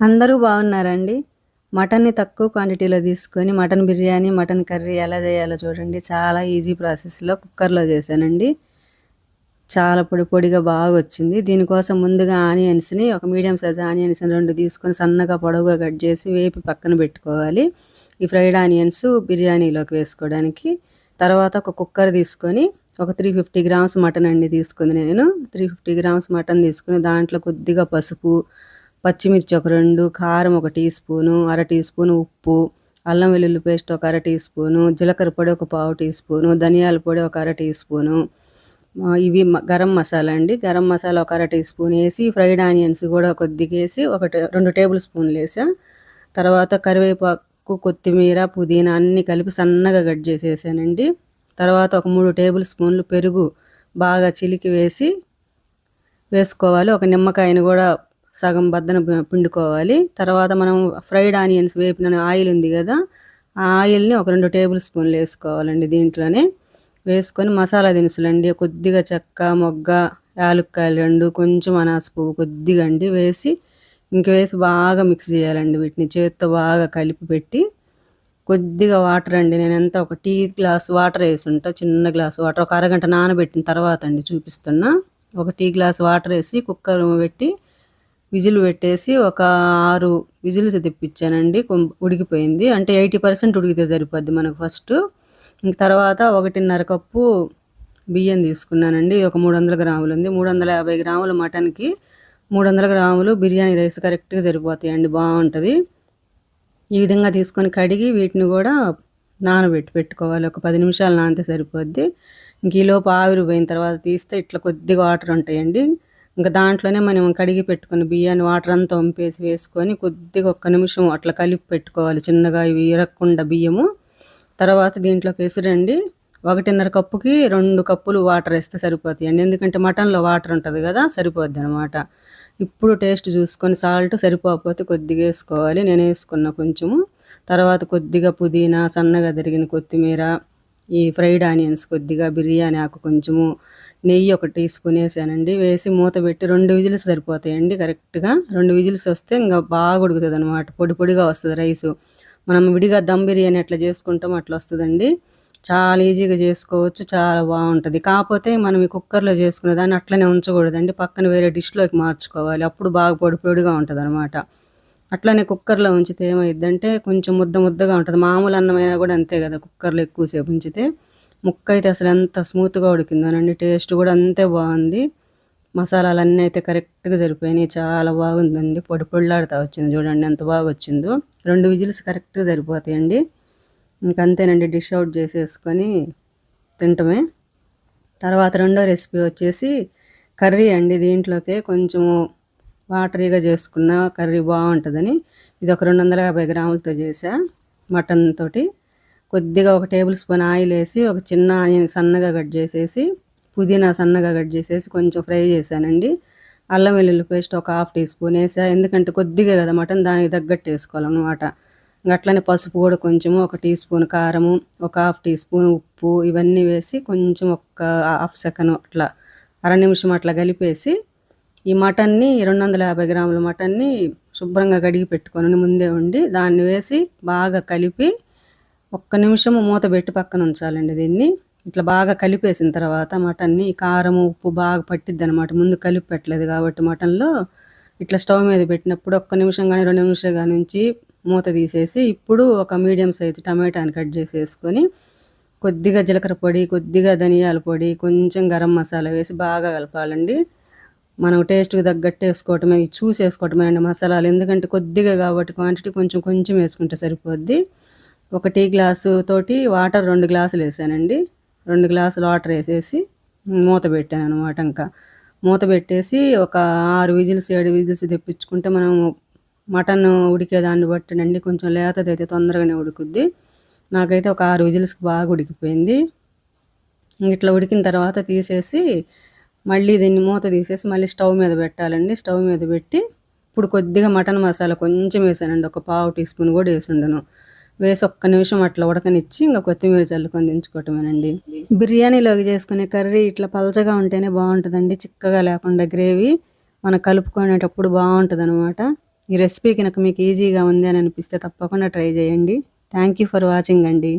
అందరూ బాగున్నారండి. మటన్ని తక్కువ క్వాంటిటీలో తీసుకొని మటన్ బిర్యానీ మటన్ కర్రీ ఎలా చేయాలో చూడండి. చాలా ఈజీ ప్రాసెస్లో కుక్కర్లో చేశానండి. చాలా పొడి పొడిగా బాగా వచ్చింది. దీనికోసం ముందుగా ఆనియన్స్ని ఒక మీడియం సైజ్ ఆనియన్స్ని రెండు తీసుకొని సన్నగా పొడవుగా కట్ చేసి వేపి పక్కన పెట్టుకోవాలి. ఈ ఫ్రైడ్ ఆనియన్స్ బిర్యానీలోకి వేసుకోవడానికి. తర్వాత ఒక కుక్కర్ తీసుకొని ఒక త్రీ ఫిఫ్టీ గ్రామ్స్ మటన్ అండి తీసుకుంది నేను. త్రీ ఫిఫ్టీ గ్రామ్స్ మటన్ తీసుకుని దాంట్లో కొద్దిగా పసుపు పచ్చిమిర్చి ఒక రెండు కారం ఒక టీ స్పూను అర టీ స్పూను ఉప్పు అల్లం వెల్లుల్లి పేస్ట్ ఒక అర టీ స్పూను జీలకర్ర పొడి ఒక పావు టీ స్పూను ధనియాల పొడి ఒక అర టీ స్పూను. ఇవి గరం మసాలా అండి. గరం మసాలా ఒక అర టీ స్పూన్ వేసి ఫ్రైడ్ ఆనియన్స్ కూడా కొద్దిగా వేసి ఒక రెండు టేబుల్ స్పూన్లు వేసా. తర్వాత కరివేపాకు కొత్తిమీర పుదీనా అన్నీ కలిపి సన్నగా కట్ చేసేసానండి. తర్వాత ఒక మూడు టేబుల్ స్పూన్లు పెరుగు బాగా చిలికి వేసి వేసుకోవాలి. ఒక నిమ్మకాయని కూడా సగం బద్దన పిండుకోవాలి. తర్వాత మనం ఫ్రైడ్ ఆనియన్స్ వేపిన ఆయిల్ ఉంది కదా ఆ ఆయిల్ని ఒక రెండు టేబుల్ స్పూన్లు వేసుకోవాలండి దీంట్లోనే. వేసుకొని మసాలా దినుసులు అండి కొద్దిగా చెక్క మొగ్గ యాలుక్కాయలు రెండు కొంచెం అనాస పువ్వు కొద్దిగా అండి వేసి ఇంక వేసి బాగా మిక్స్ చేయాలండి వీటిని. చేత్తో బాగా కలిపి పెట్టి కొద్దిగా వాటర్ అండి. నేను ఎంత ఒక టీ గ్లాస్ వాటర్ వేసి ఉంటా చిన్న గ్లాస్ వాటర్ ఒక అరగంట నానబెట్టిన తర్వాత అండి చూపిస్తున్నా. ఒక టీ గ్లాస్ వాటర్ వేసి కుక్కర్ పెట్టి విజిల్ పెట్టేసి ఒక ఆరు విజిల్స్ తెప్పించానండి ఉడికిపోయింది. అంటే ఎయిటీ పర్సెంట్ ఉడికితే సరిపోద్ది మనకు ఫస్ట్. ఇంక తర్వాత ఒకటిన్నర కప్పు బియ్యం తీసుకున్నానండి. ఒక మూడు వందల గ్రాములు ఉంది. మూడు వందల యాభై గ్రాములు మటన్కి మూడు వందల గ్రాములు బిర్యానీ రైస్ కరెక్ట్గా సరిపోతాయండి బాగుంటుంది. ఈ విధంగా తీసుకొని కడిగి వీటిని కూడా నానబెట్టి పెట్టుకోవాలి. ఒక పది నిమిషాలు నానితే సరిపోద్ది. ఇంక ఈలోపు ఆవిరిపోయిన తర్వాత తీస్తే ఇట్లా కొద్దిగా వాటర్ ఉంటాయండి. ఇంకా దాంట్లోనే మనం కడిగి పెట్టుకుని బియ్యాన్ని వాటర్ అంతా వంపేసి వేసుకొని కొద్దిగా ఒక్క నిమిషం అట్లా కలిపి పెట్టుకోవాలి. చిన్నగా ఇవి ఇరక్కుండా బియ్యము. తర్వాత దీంట్లోకి ఎసురండి ఒకటిన్నర కప్పుకి రెండు కప్పులు వాటర్ వేస్తే సరిపోతాయండి. ఎందుకంటే మటన్లో వాటర్ ఉంటుంది కదా సరిపోద్ది అనమాట ఇప్పుడు టేస్ట్ చూసుకొని సాల్ట్ సరిపోకపోతే కొద్దిగా వేసుకోవాలి. నేను వేసుకున్న కొంచెము. తర్వాత కొద్దిగా పుదీనా సన్నగా తరిగిన కొత్తిమీర ఈ ఫ్రైడ్ ఆనియన్స్ కొద్దిగా బిర్యానీ ఆకు కొంచెము నెయ్యి ఒక టీ స్పూన్ వేసానండి. వేసి మూత పెట్టి రెండు విజిల్స్ సరిపోతాయండి కరెక్ట్గా. రెండు విజిల్స్ వస్తే ఇంకా బాగా ఉడుకుతుంది అనమాట పొడి పొడిగా వస్తుంది రైసు. మనం విడిగా దమ్ బిర్యానీ ఎట్లా చేసుకుంటాం అట్లా వస్తుందండి. చాలా ఈజీగా చేసుకోవచ్చు. చాలా బాగుంటుంది. కాకపోతే మనం ఈ కుక్కర్లో చేసుకునే దాన్ని అట్లనే ఉంచకూడదండి. పక్కన వేరే డిష్లోకి మార్చుకోవాలి. అప్పుడు బాగా పొడి పొడిగా ఉంటుంది అనమాట అట్లనే కుక్కర్లో ఉంచితే ఏమైందంటే కొంచెం ముద్ద ముద్దగా ఉంటుంది. మామూలు అన్నమైనా కూడా అంతే కదా కుక్కర్లో ఎక్కువసేపు ఉంచితే. ముక్క అయితే అసలు ఎంత స్మూత్గా ఉడికిందోనండి టేస్ట్ కూడా అంతే బాగుంది. మసాలాలు అన్నీ అయితే కరెక్ట్గా సరిపోయినాయి. చాలా బాగుందండి. పొడి పొడిలాడుతూ వచ్చింది చూడండి ఎంత బాగా వచ్చిందో రెండు విజిల్స్ కరెక్ట్గా సరిపోతాయండి. ఇంకంతేనండి డిష్ అవుట్ చేసేసుకొని తింటమే. తర్వాత రెండో రెసిపీ వచ్చేసి కర్రీ అండి దీంట్లోకే కొంచెము వాటరీగా చేసుకున్న కర్రీ బాగుంటుందని ఇది ఒక రెండు వందల యాభై గ్రాములతో చేసా మటన్ తోటి. కొద్దిగా ఒక టేబుల్ స్పూన్ ఆయిల్ వేసి ఒక చిన్న ఆనియన్ సన్నగా కట్ చేసేసి పుదీనా సన్నగా కట్ చేసేసి కొంచెం ఫ్రై చేశానండి. అల్లం వెల్లుల్లి పేస్ట్ ఒక హాఫ్ టీ స్పూన్ వేసా ఎందుకంటే కొద్దిగా కదా మటన్ దానికి తగ్గట్టు వేసుకోవాలన్నమాట. అట్లనే పసుపు కూడా కొంచెము ఒక టీ స్పూన్ కారము ఒక హాఫ్ టీ స్పూన్ ఉప్పు ఇవన్నీ వేసి కొంచెం ఒక హాఫ్ సెకండ్ అట్లా అర నిమిషం అట్లా కలిపేసి ఈ మటన్ని రెండు వందల యాభై గ్రాముల మటన్ని శుభ్రంగా కడిగి పెట్టుకొని ముందే ఉండి దాన్ని వేసి బాగా కలిపి ఒక్క నిమిషము మూత పెట్టి పక్కన ఉంచాలండి దీన్ని. ఇట్లా బాగా కలిపేసిన తర్వాత మటన్ని కారం ఉప్పు బాగా పట్టిద్ది అనమాట ముందు కలిపి పెట్టలేదు కాబట్టి మటన్లో ఇట్లా స్టవ్ మీద పెట్టినప్పుడు ఒక్క నిమిషం కానీ రెండు నిమిషం కానీ నుంచి మూత తీసేసి ఇప్పుడు ఒక మీడియం సైజు టమాటాని కట్ చేసేసుకొని కొద్దిగా జీలకర్ర పొడి కొద్దిగా ధనియాల పొడి కొంచెం గరం మసాలా వేసి బాగా కలపాలండి. మనం టేస్ట్కి తగ్గట్టు వేసుకోవటమే చూసి వేసుకోవటమే అండి మసాలాలు. ఎందుకంటే కొద్దిగా కాబట్టి క్వాంటిటీ కొంచెం కొంచెం వేసుకుంటే సరిపోద్ది. ఒక టీ గ్లాసు తోటి వాటర్ రెండు గ్లాసులు వేసానండి. రెండు గ్లాసులు వాటర్ వేసేసి మూత పెట్టాను అనమాట ఇంకా. మూత పెట్టేసి ఒక ఆరు విజిల్స్ ఏడు విజిల్స్ తెప్పించుకుంటే మనం మటన్ ఉడికేదాన్ని బట్టినండి కొంచెం లేతది అయితే తొందరగానే ఉడుకుద్ది. నాకైతే ఒక ఆరు విజిల్స్కి బాగా ఉడికిపోయింది. ఇట్లా ఉడికిన తర్వాత తీసేసి మళ్ళీ దీన్ని మూత తీసేసి మళ్ళీ స్టవ్ మీద పెట్టాలండి. స్టవ్ మీద పెట్టి ఇప్పుడు కొద్దిగా మటన్ మసాలా కొంచెం వేసానండి. ఒక పావు టీ స్పూన్ కూడా వేసుండను. వేసి ఒక్క నిమిషం అట్లా ఉడకనిచ్చి ఇంకా కొత్తిమీర చల్లుకొని దించుకోవటమేనండి. బిర్యానీలోకి చేసుకునే కర్రీ ఇట్లా పలచగా ఉంటేనే బాగుంటుందండి. చిక్కగా లేకుండా గ్రేవీ మనం కలుపుకునేటప్పుడు బాగుంటుంది అనమాట ఈ రెసిపీ కనుక మీకు ఈజీగా ఉంది అని అనిపిస్తే తప్పకుండా ట్రై చేయండి. థ్యాంక్ యూ ఫర్ వాచింగ్ అండి.